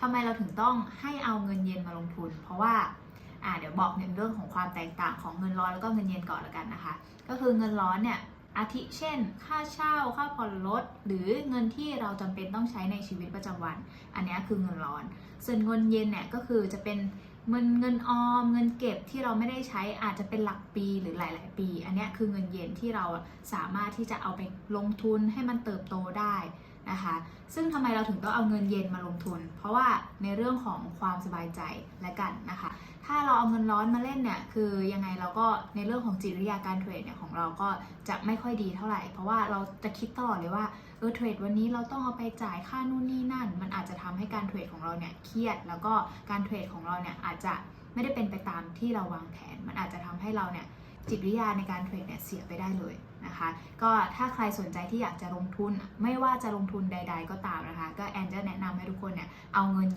ทำไมเราถึงต้องให้เอาเงินเย็นมาลงทุน เพราะว่าอ่าเดี๋ยวบอกในเรื่องของความแตกต่างของเงินร้อนแล้วก็เงินเย็นก่อนละกันนะคะ ก็คือเงินร้อนเนี่ยอาทิเช่น ค่าเช่าค่าผ่อนรถหรือเงินที่เราจำเป็นต้องใช้ในชีวิตประจำวัน อันนี้คือเงินร้อน ส่วนเงินเย็นเนี่ยก็คือจะเป็นเงินเงินออมเงินเก็บที่เราไม่ได้ใช้อาจจะเป็นหลักปีหรือหลาย ๆ ปี อันนี้คือเงินเย็นที่เราสามารถที่จะเอาไปลงทุนให้มันเติบโตได้ นะคะ ซึ่งทำไมเราถึงต้องเอาเงินเย็นมาลงทุน เพราะว่าในเรื่องของความสบายใจและกันนะคะ ถ้าเราเอาเงินร้อนมาเล่นเนี่ยคือยังไงเราก็ในเรื่องของจิตวิทยาการเทรดเนี่ยของเราก็จะไม่ค่อยดีเท่าไหร่ เพราะว่าเราจะคิดตลอดเลยว่าเออเทรดวันนี้เราต้องเอาไปจ่ายค่านู่นนี่นั่น มันอาจจะทำให้การเทรดของเราเนี่ยเครียด แล้วก็การเทรดของเราเนี่ยอาจจะไม่ได้เป็นไปตามที่เราวางแผน มันอาจจะทำให้เราเนี่ยจิตวิทยาในการเทรดเนี่ยเสียไปได้เลย นะคะ ก็ถ้าใครสนใจที่อยากจะลงทุน ไม่ว่าจะลงทุนใด ๆ ก็ตามนะคะ ก็แอนจะแนะนำให้ทุกคนเนี่ยเอาเงิน